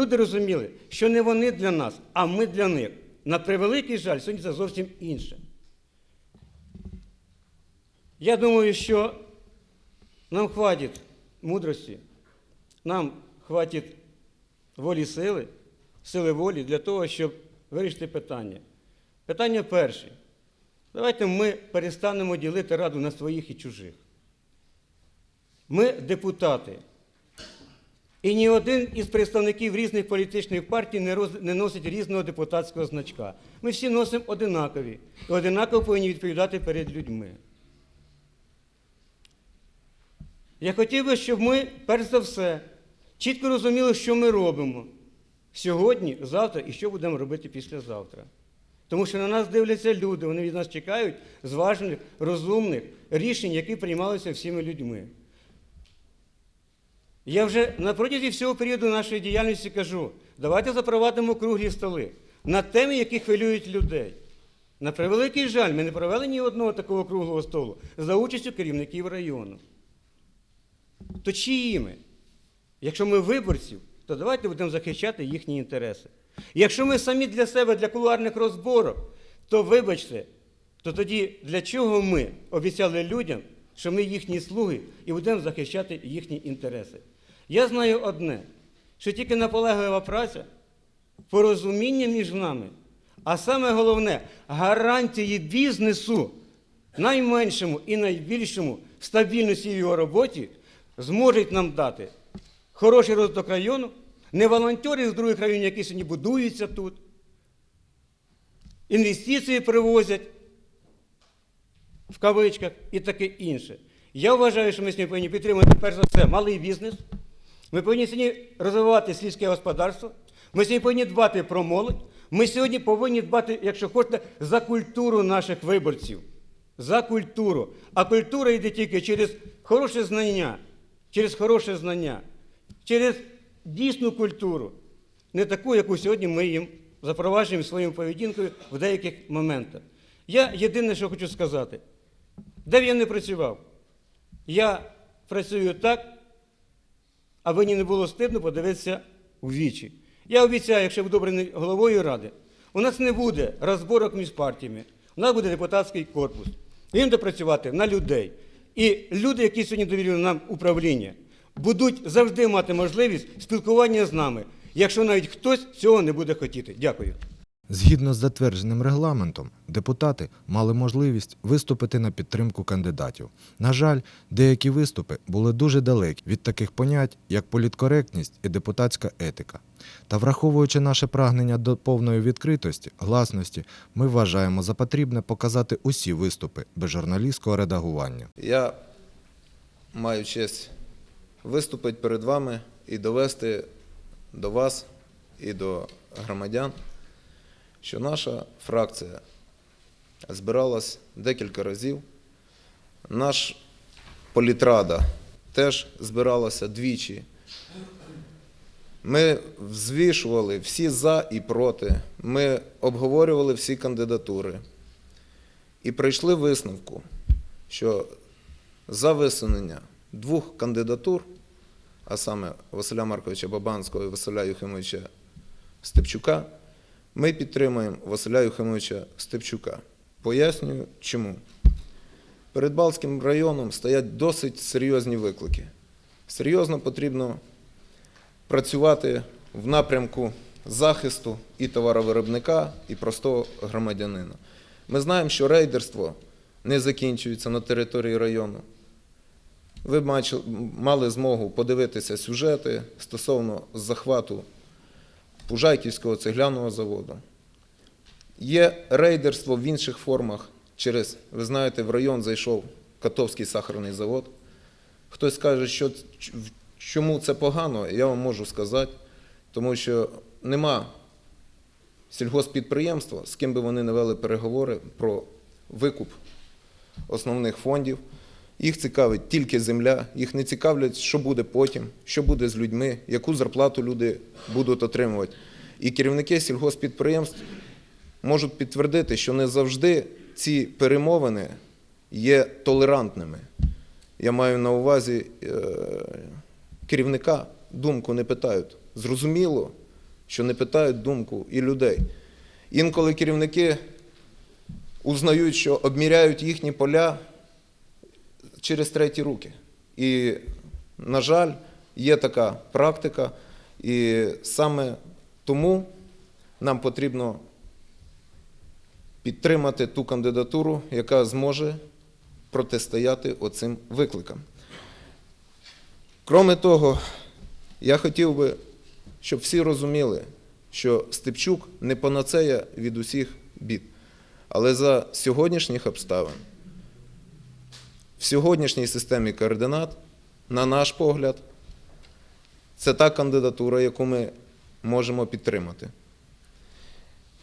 Люди розуміли, що не вони для нас, а ми для них. На превеликий жаль, сьогодні це зовсім інше. Я думаю, що нам хватить мудрості, нам хватить волі сили, сили волі для того, щоб вирішити питання. Питання перше. Давайте ми перестанемо ділити раду на своїх і чужих. Ми депутати. І ні один із представників різних політичних партій не, роз- не носить різного депутатського значка. Ми всі носимо одинакові і одинаково повинні відповідати перед людьми. Я хотів би, щоб ми, перш за все, чітко розуміли, що ми робимо сьогодні, завтра і що будемо робити післязавтра. Тому що на нас дивляться люди, вони від нас чекають зважених, розумних рішень, які приймалися всіми людьми. Я вже на протязі всього періоду нашої діяльності кажу, давайте запровадимо круглі столи на теми, які хвилюють людей. На превеликий жаль, ми не провели ні одного такого круглого столу за участю керівників району. То чиїми? Якщо ми виборців, то давайте будемо захищати їхні інтереси. Якщо ми самі для себе, для кулуарних розборок, то вибачте, то тоді для чого ми обіцяли людям, що ми їхні слуги і будемо захищати їхні інтереси? Я знаю одне, що тільки наполеглива праця, порозуміння між нами, а саме головне гарантії бізнесу, найменшому і найбільшому стабільності в його роботі, зможуть нам дати хороший розвиток району, не волонтери з других районів, які сьогодні будуються тут, інвестиції привозять в кавичках і таке інше. Я вважаю, що ми сьогодні повинні підтримати перш за все малий бізнес. Ми повинні сьогодні розвивати сільське господарство. Ми сьогодні повинні дбати про молодь. Ми сьогодні повинні дбати, якщо хочете, за культуру наших виборців. За культуру. А культура йде тільки через хороше знання, через хороше знання, через дійсну культуру. Не таку, яку сьогодні ми їм запроваджуємо своєю поведінкою в деяких моментах. Я єдине, що хочу сказати, де б я не працював, я працюю так, аби мені не було стидно подивитися у вічі. Я обіцяю, якщо буду обраний головою ради, у нас не буде розборок між партіями, у нас буде депутатський корпус. Він буде працювати на людей. І люди, які сьогодні довірили нам управління, будуть завжди мати можливість спілкування з нами, якщо навіть хтось цього не буде хотіти. Дякую. Згідно з затвердженим регламентом, депутати мали можливість виступити на підтримку кандидатів. На жаль, деякі виступи були дуже далекі від таких понять, як політкоректність і депутатська етика. Та враховуючи наше прагнення до повної відкритості, гласності, ми вважаємо за потрібне показати усі виступи без журналістського редагування. Я маю честь виступити перед вами і довести до вас і до громадян, що наша фракція збиралась декілька разів. Наш політрада теж збиралася двічі. Ми взвішували всі за і проти. Ми обговорювали всі кандидатури і прийшли висновку, що за висунення двох кандидатур, а саме Василя Марковича Бабанського і Василя Юхимовича Степчука, ми підтримуємо Василя Юхимовича Степчука. Пояснюю, чому. Перед Балтським районом стоять досить серйозні виклики. Серйозно потрібно працювати в напрямку захисту і товаровиробника, і простого громадянина. Ми знаємо, що рейдерство не закінчується на території району. Ви мали змогу подивитися сюжети стосовно захвату Пужайківського цегляного заводу. Є рейдерство в інших формах через, ви знаєте, в район зайшов Котовський сахарний завод. Хтось каже, що чому це погано, я вам можу сказати, тому що нема сільгоспідприємства, з ким би вони не вели переговори про викуп основних фондів. Їх цікавить тільки земля, їх не цікавлять, що буде потім, що буде з людьми, яку зарплату люди будуть отримувати. І керівники сільгоспідприємств можуть підтвердити, що не завжди ці перемовини є толерантними. Я маю на увазі е, керівника, думку не питають. Зрозуміло, що не питають думку і людей. Інколи керівники узнають, що обміряють їхні поля через треті руки. І, на жаль, є така практика, і саме тому нам потрібно підтримати ту кандидатуру, яка зможе протистояти оцим викликам. Кроме того, я хотів би, щоб всі розуміли, що Степчук не панацея від усіх бід. Але за сьогоднішніх обставин, в сьогоднішній системі координат, на наш погляд, це та кандидатура, яку ми можемо підтримати.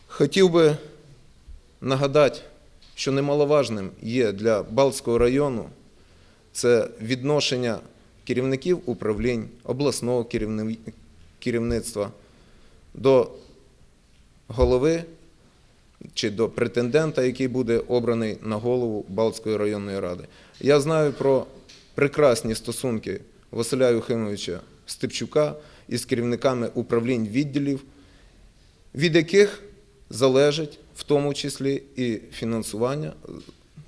Хотів би нагадати, що немаловажним є для Балтського району це відношення керівників управлінь, обласного керівництва до голови чи до претендента, який буде обраний на голову Балтської районної ради. Я знаю про прекрасні стосунки Василя Юхимовича Степчука із керівниками управлінь відділів, від яких залежить в тому числі і фінансування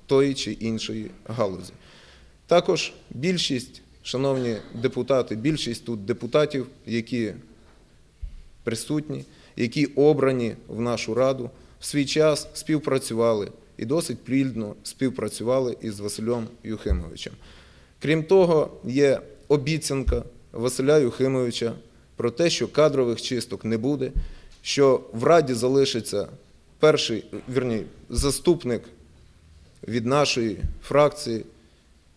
тої чи іншої галузі. Також більшість, шановні депутати, більшість тут депутатів, які присутні, які обрані в нашу раду, в свій час співпрацювали і досить плідно співпрацювали із Василем Юхимовичем. Крім того, є обіцянка Василя Юхимовича про те, що кадрових чисток не буде, що в Раді залишиться перший, вірні, заступник від нашої фракції,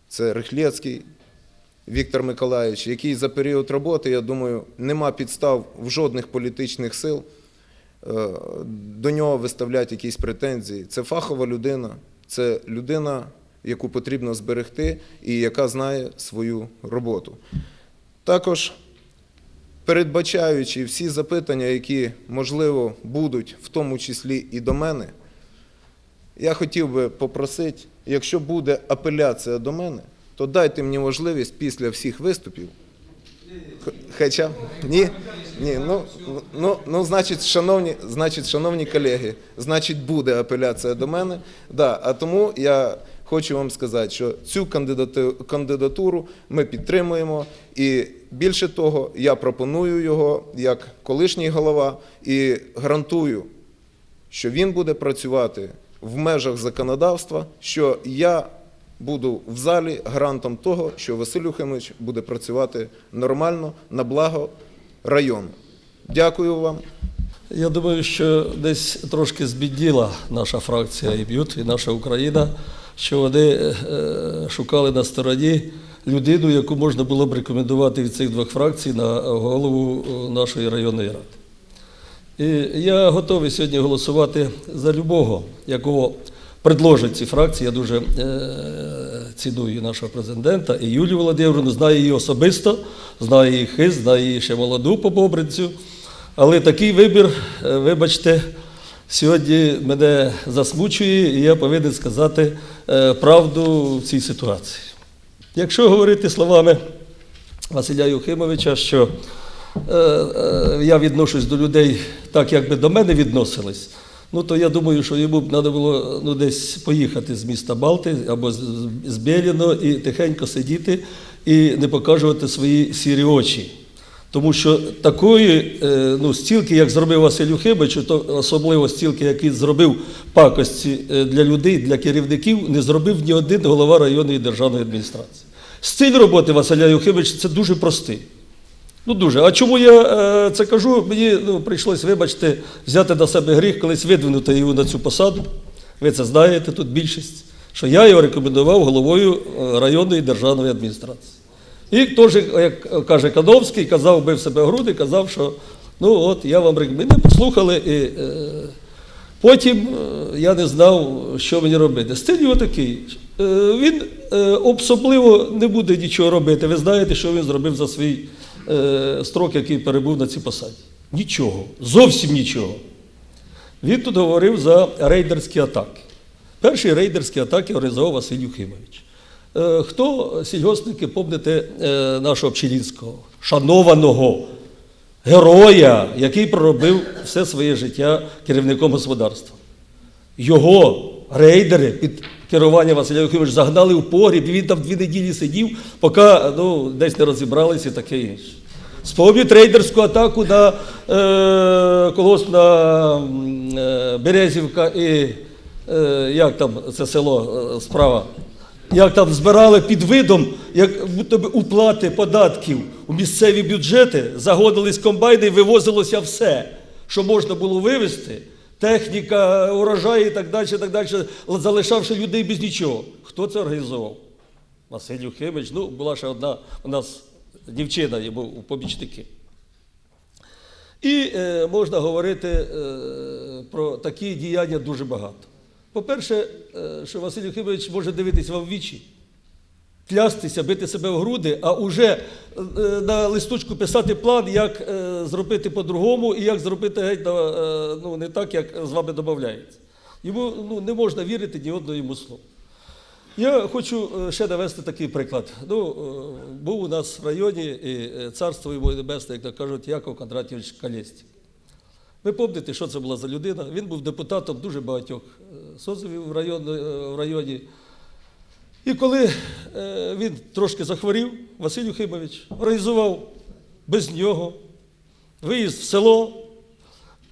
це Рихлєцький Віктор Миколаївич, який за період роботи, я думаю, нема підстав в жодних політичних сил до нього виставляти якісь претензії. Це фахова людина, це людина, яку потрібно зберегти і яка знає свою роботу. Також передбачаючи всі запитання, які, можливо, будуть, в тому числі і до мене, я хотів би попросити, якщо буде апеляція до мене, то дайте мені можливість після всіх виступів. Хоча ні, ні, ну, ну, ну значить, шановні, значить, шановні колеги, значить, буде апеляція до мене. Да, а тому я хочу вам сказати, що цю кандидатуру ми підтримуємо, і більше того, я пропоную його як колишній голова і гарантую, що він буде працювати в межах законодавства, що я буду в залі гарантом того, що Василь Юхимович буде працювати нормально на благо району. Дякую вам. Я думаю, що десь трошки збідніла наша фракція і б'ют, і наша Україна, що вони е, шукали на стороні людину, яку можна було б рекомендувати від цих двох фракцій на голову е, нашої районної ради. І я готовий сьогодні голосувати за любого, якого предложать ці фракції. Я дуже е, ціную нашого президента і Юлію Володимирівну, знаю її особисто, знаю її хист, знаю її ще молоду по Бобринцю. Але такий вибір, е, вибачте, сьогодні мене засмучує, і я повинен сказати е, правду в цій ситуації. Якщо говорити словами Василя Юхимовича, що е, я відношусь до людей так, як би до мене відносились, ну то я думаю, що йому б треба було ну, десь поїхати з міста Балти або з, Біліно і тихенько сидіти і не показувати свої сірі очі. Тому що такої е, ну, стілки, як зробив Василь Юхимович, то особливо стілки, які зробив пакості е, для людей, для керівників, не зробив ні один голова районної державної адміністрації. Стиль роботи Василя Юхимовича це дуже простий. Ну дуже. А чому я е, це кажу? Мені ну, прийшлось, вибачте, взяти на себе гріх, колись видвинути його на цю посаду. Ви це знаєте, тут більшість, що я його рекомендував головою е, районної державної адміністрації. І теж, як каже Кадовський, казав, бив себе груди, казав, що ну от я вам рекомендую. Послухали, і е, потім е, я не знав, що мені робити. Стиль його такий. Е, він е, особливо не буде нічого робити. Ви знаєте, що він зробив за свій строк, який перебув на цій посаді. Нічого, зовсім нічого. Він тут говорив за рейдерські атаки. Перші рейдерські атаки організував Василь Юхимович. Е, Хто сільгоспники, помните е, нашого Пчелінського, шанованого героя, який проробив все своє життя керівником господарства. Його рейдери під керуванням Василя Юхимовича загнали в погріб, і він там дві неділі сидів, поки ну, десь не розібралися і таке інше. Спомніть рейдерську атаку на е, колгосп на е, Березівка і е, як там це село е, справа. Як там збирали під видом, як будто би уплати податків у місцеві бюджети, загодились комбайни і вивозилося все, що можна було вивезти, техніка, урожай і так далі, і так далі, залишавши людей без нічого. Хто це організував? Василь Юхимич, ну, була ще одна у нас дівчина, є був помічники. І е, можна говорити е, про такі діяння дуже багато. По-перше, е, що Василь Юхимович може дивитися вам в вічі, клястися, бити себе в груди, а уже е, на листочку писати план, як е, зробити по-другому і як зробити геть е, ну, не так, як з вами домовляється. Йому ну, не можна вірити ні одному йому слову. Я хочу ще навести такий приклад. Ну, був у нас в районі і царство йому небесне, як кажуть, Яков Кондратівич Калєстік. Ви пам'ятаєте, що це була за людина? Він був депутатом дуже багатьох созивів в районі, е, в районі. І коли е, він трошки захворів, Василь Юхимович організував без нього виїзд в село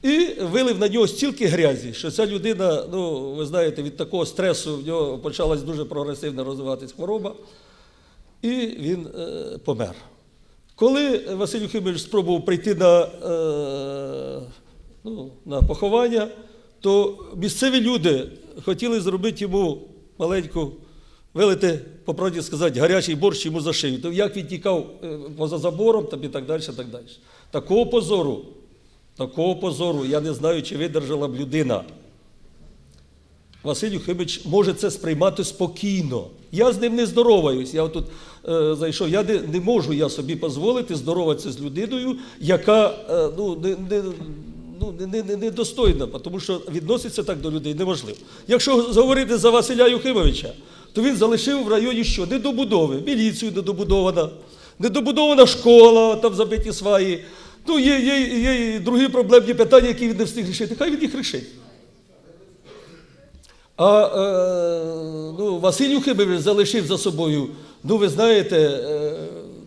і вилив на нього стільки грязі, що ця людина, ну, ви знаєте, від такого стресу в нього почалась дуже прогресивно розвиватись хвороба, і він е, помер. Коли Василь Юхимович спробував прийти на, е, ну, на поховання, то місцеві люди хотіли зробити йому маленьку, вилити, по правді сказати, гарячий борщ йому за шию. То як він тікав е, поза забором там, і так далі, так далі. Такого позору, такого позору, я не знаю, чи видержала б людина. Василь Юхимович може це сприймати спокійно. Я з ним не здороваюсь. Я тут е, зайшов. Я не, не можу я собі дозволити здороватися з людиною, яка е, ну, не, не, ну, не, не, не, недостойна, тому що відноситься так до людей неможливо. Якщо говорити за Василя Юхимовича, то він залишив в районі що? Недобудови, міліцію недобудована, недобудована школа, там забиті сваї. Ну, є, є, є і другі проблемні питання, які він не встиг рішити. Хай він їх рішить. А е, ну, Василь Юхимович залишив за собою, ну ви знаєте, е,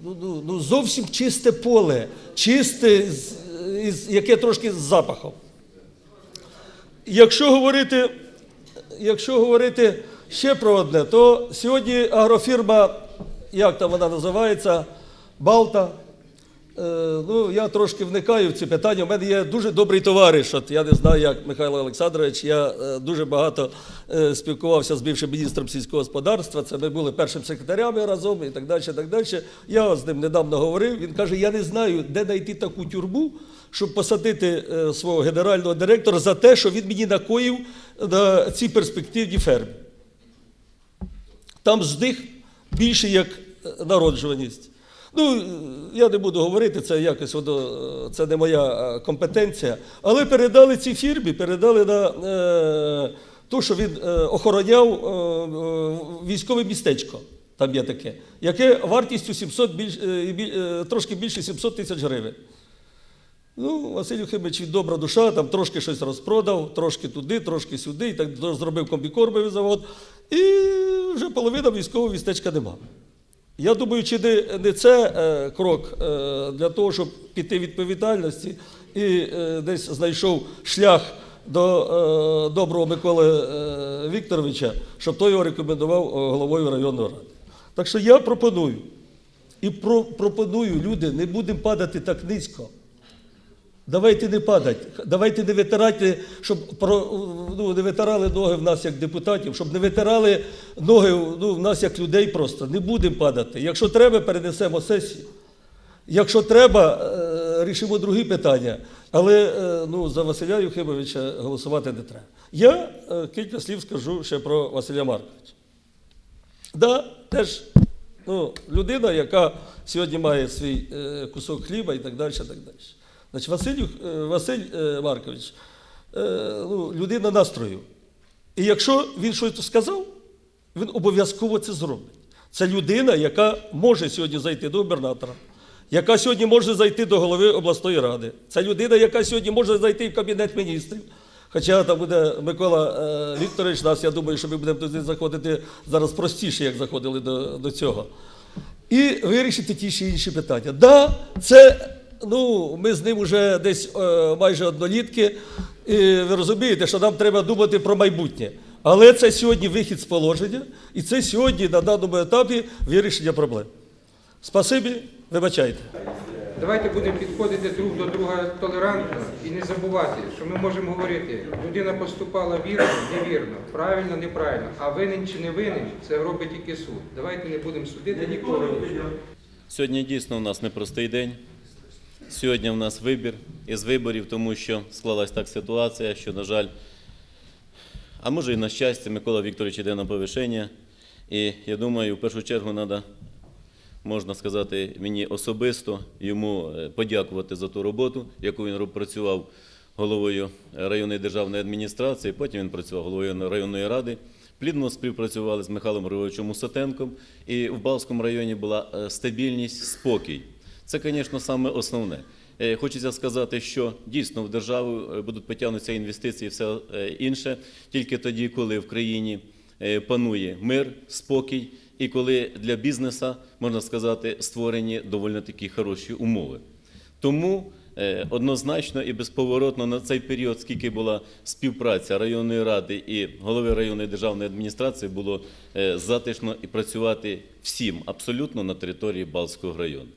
ну, ну, ну, зовсім чисте поле, чисте, яке трошки з запахом. Якщо говорити, якщо говорити ще про одне, то сьогодні агрофірма, як там вона називається, Балта. Е, ну, я трошки вникаю в ці питання. У мене є дуже добрий товариш. От я не знаю, як Михайло Олександрович. Я е, дуже багато е, спілкувався з бившим міністром сільського господарства. Це ми були першим секретарями разом і так далі. Так далі. Я з ним недавно говорив. Він каже: я не знаю, де знайти таку тюрму, щоб посадити е, свого генерального директора за те, що він мені накоїв на цій перспективній фермі. Там здих більше як е, народжуваність. Ну, е, я не буду говорити, це якось воно, е, це не моя компетенція. Але передали цій фірмі, передали на е, те, що він е, охороняв е, військове містечко. Там є таке, яке вартістю 700 більш, е, е, трошки більше 700 тисяч гривень. Ну, Василь Юхимович він добра душа, там трошки щось розпродав, трошки туди, трошки сюди, і так зробив комбікормовий завод. І вже половина військового містечка нема. Я думаю, чи не, це е, крок е, для того, щоб піти відповідальності і е, десь знайшов шлях до доброго Миколи Вікторовича, щоб той його рекомендував головою районної ради. Так що я пропоную. І пропоную, люди, не будемо падати так низько. Давайте не падати, давайте не витирати, щоб ну, не витирали ноги в нас як депутатів, щоб не витирали ноги ну, в нас як людей просто. Не будемо падати. Якщо треба, перенесемо сесію. Якщо треба, е, рішимо другі питання. Але е, ну, за Василя Юхимовича голосувати не треба. Я е, кілька слів скажу ще про Василя Марковича. Да, теж ну, людина, яка сьогодні має свій кусок хліба і так далі. Так далі. Значить, Василь, е, Василь е, Маркович, е, ну, людина настрою. І якщо він щось сказав, він обов'язково це зробить. Це людина, яка може сьогодні зайти до губернатора, яка сьогодні може зайти до голови обласної ради. Це людина, яка сьогодні може зайти в кабінет міністрів. Хоча там буде Микола Вікторович нас, я думаю, що ми будемо туди заходити зараз простіше, як заходили до, до цього. І вирішити ті чи інші питання. Да, це ну, ми з ним вже десь е, майже однолітки. І ви розумієте, що нам треба думати про майбутнє. Але це сьогодні вихід з положення, і це сьогодні на даному етапі вирішення проблем. Спасибі, вибачайте. Давайте будемо підходити друг до друга толерантно і не забувати, що ми можемо говорити, людина поступала вірно, невірно, правильно, неправильно, а винен чи не винен, це робить тільки суд. Давайте не будемо судити нікого. Сьогодні дійсно у нас непростий день. Сьогодні у нас вибір із виборів, тому що склалась так ситуація, що, на жаль, а може і на щастя, Микола Вікторович іде на повишення. І я думаю, в першу чергу треба, можна сказати, мені особисто йому е, подякувати за ту роботу, яку він працював головою районної державної адміністрації. Потім він працював головою районної ради. Плідно співпрацювали з Михайлом Григоровичем Усатенком, і в Балському районі була е, стабільність, спокій. Це, звісно, саме основне. Е, Хочеться сказати, що дійсно в державу е, будуть потягнутися інвестиції і все е, інше тільки тоді, коли в країні панує мир, спокій, і коли для бізнесу, можна сказати, створені доволі такі хороші умови. Тому однозначно і безповоротно на цей період, скільки була співпраця районної ради і голови районної державної адміністрації, було затишно і працювати всім абсолютно на території Балтського району.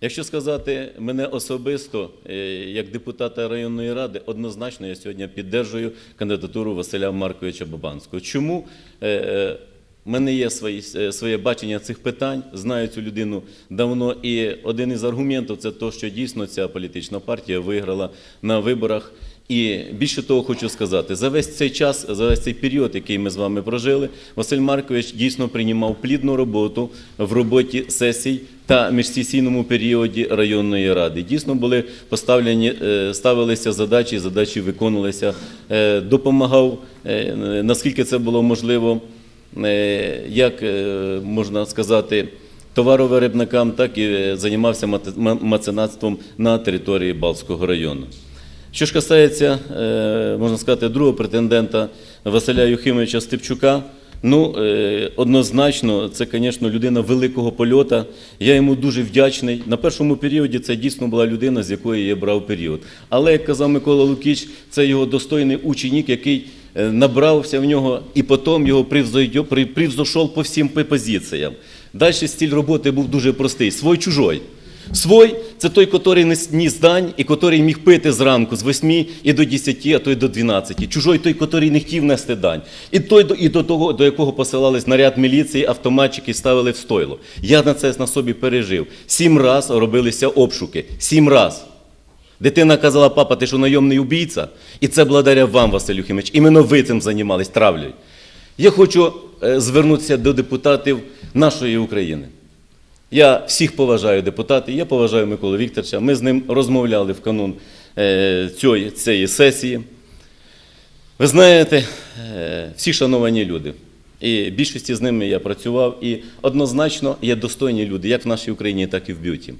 Якщо сказати мене особисто, е, як депутата районної ради, однозначно я сьогодні піддержую кандидатуру Василя Марковича Бабанського. Чому? Е, е, у мене є свої, е, своє бачення цих питань, знаю цю людину давно. І один із аргументів це те, що дійсно ця політична партія виграла на виборах. І більше того, хочу сказати, за весь цей час, за весь цей період, який ми з вами прожили, Василь Маркович дійсно приймав плідну роботу в роботі сесій та міжсесійному періоді районної ради. Дійсно були поставлені, е, ставилися задачі, задачі виконувалися, е, допомагав, е, наскільки це було можливо як можна сказати, товаровиробникам, так і займався меценатством на території Балтського району. Що ж касається, е, можна сказати, другого претендента Василя Юхимовича Степчука, ну, е, однозначно, це, звісно, людина великого польота. Я йому дуже вдячний. На першому періоді це дійсно була людина, з якої я брав період. Але, як казав Микола Лукіч, це його достойний ученик, який е, набрався в нього і потім його превзошов по всім позиціям. Далі стиль роботи був дуже простий: свой-чужой. Свой це той, який не ніс дань і який міг пити зранку з 8 і до 10, а то й до 12. Чужой той, який не хотів нести дань. І той, і до того, до якого посилались наряд міліції, автоматчики ставили в стойло. Я на це на собі пережив. Сім раз робилися обшуки. Сім раз. Дитина казала, папа, ти що найомний убійця? І це благодаря вам, Василь Юхимович. Іменно ви цим займались травлею. Я хочу е, звернутися до депутатів нашої України. Я всіх поважаю депутатів, я поважаю Миколу Вікторовича. Ми з ним розмовляли в канун е, цієї, цієї сесії. Ви знаєте, е, всі шановані люди. І більшості з ними я працював, і однозначно є достойні люди, як в нашій Україні, так і в б'юті.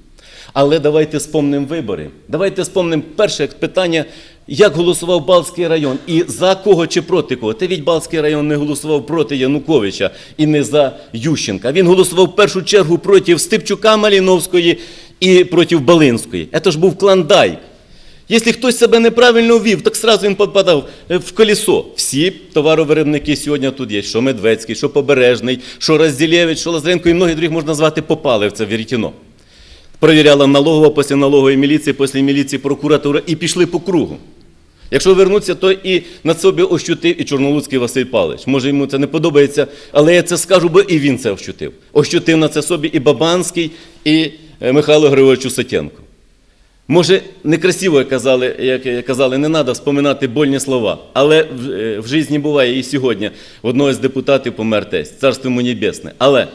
Але давайте спомнимо вибори. Давайте спомнимо перше питання, як голосував Балтський район і за кого чи проти кого. Та від Балтський район не голосував проти Януковича і не за Ющенка. Він голосував в першу чергу проти Степчука Маліновської і проти Балинської. Це ж був клондайк. Якщо хтось себе неправильно вів, так сразу він попадав е, в колесо. Всі товаровиробники сьогодні тут є, що Медведський, що Побережний, що Розділєвич, що Лазаренко і многі других можна звати попали в це вірітіно. Провіряла налогова, після налогової міліції, після міліції прокуратура і пішли по кругу. Якщо вернуться, то і на собі ощутив і Чорнолуцький Василь Павлович. Може, йому це не подобається, але я це скажу, бо і він це ощутив. Ощутив на це собі і Бабанський, і е, Михайло Григорович Усатєнко. Може, некрасиво казали, як казали, не треба вспоминати больні слова. Але в, е, в житті буває і сьогодні. В одного з депутатів помер тесть, царство йому небесне. Але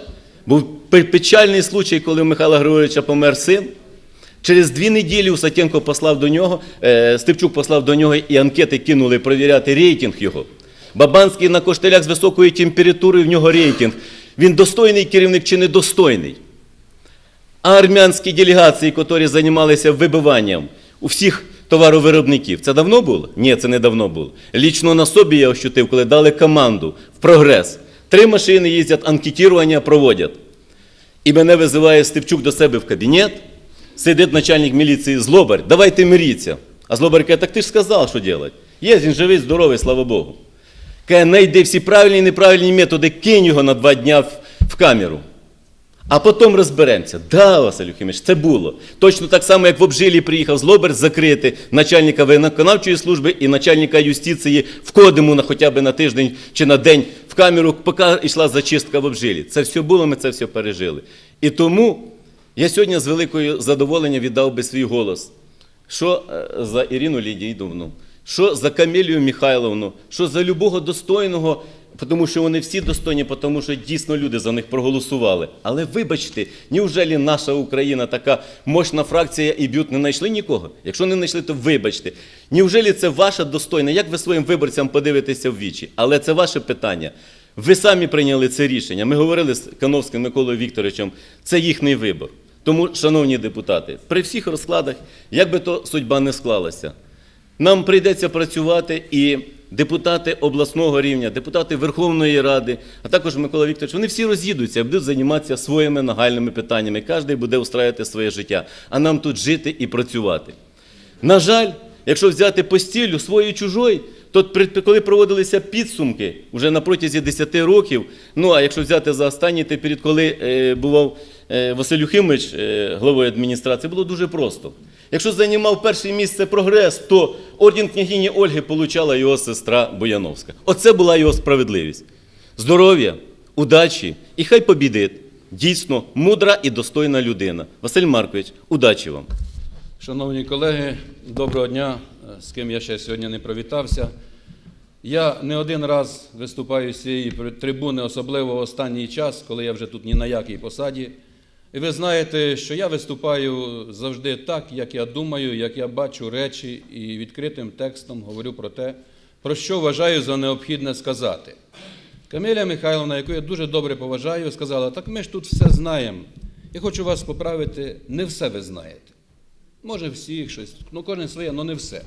був печальний случай, коли у Михайла Григоровича помер син. Через дві неділі Усатєнко послав до нього, е, Степчук послав до нього і анкети кинули провіряти рейтинг його. Бабанський на коштелях з високою температурою, в нього рейтинг. Він достойний керівник чи недостойний? А армянські делегації, які займалися вибиванням у всіх товаровиробників, це давно було? Ні, це не давно було. Лічно на собі я ощутив, коли дали команду в прогрес. Три машини їздять, анкетування проводять. І мене визиває Степчук до себе в кабінет, сидить начальник міліції Злобар, давайте миріться. А Злобар каже, так ти ж сказав, що робити. Є, він живий, здоровий, слава Богу. Каже, знайди всі правильні і неправильні методи, кинь його на два дня в, в камеру. А потім розберемося. Да, Василь Юхимович, це було. Точно так само, як в обжилі приїхав Злобер закрити начальника виконавчої служби і начальника юстиції в Кодиму на хоча б на тиждень чи на день в камеру, поки йшла зачистка в обжилі. Це все було, ми це все пережили. І тому я сьогодні з великою задоволенням віддав би свій голос. Що е, за Ірину Лідійдовну, що за Камілію Михайловну, що за любого достойного, тому що вони всі достойні, тому що дійсно люди за них проголосували. Але вибачте, неужели наша Україна така мощна фракція і б'ют не знайшли нікого? Якщо не знайшли, то вибачте. Неужели це ваша достойна? Як ви своїм виборцям подивитеся в вічі? Але це ваше питання. Ви самі прийняли це рішення. Ми говорили з Кановським Миколою Вікторовичем, це їхній вибор. Тому, шановні депутати, при всіх розкладах, як би то судьба не склалася, нам прийдеться працювати і депутати обласного рівня, депутати Верховної Ради, а також Микола Вікторович, вони всі роз'їдуться, будуть займатися своїми нагальними питаннями. Кожен буде устраювати своє життя, а нам тут жити і працювати. На жаль, якщо взяти по стілю свої чужої, то коли проводилися підсумки вже на протязі 10 років, ну а якщо взяти за останній той період, коли е, бував Василь Юхимович е, главою адміністрації, було дуже просто. Якщо займав перше місце прогрес, то орден княгині Ольги получала його сестра Бояновська. Оце була його справедливість. Здоров'я, удачі і хай побідить. Дійсно мудра і достойна людина. Василь Маркович, удачі вам! Шановні колеги, доброго дня, з ким я ще сьогодні не привітався. Я не один раз виступаю з цієї трибуни, особливо в останній час, коли я вже тут ні на якій посаді. І ви знаєте, що я виступаю завжди так, як я думаю, як я бачу речі, і відкритим текстом говорю про те, про що вважаю за необхідне сказати. Каміля Михайловна, яку я дуже добре поважаю, сказала: так ми ж тут все знаємо. Я хочу вас поправити, не все ви знаєте. Може, всіх щось, ну кожен своє, але не все.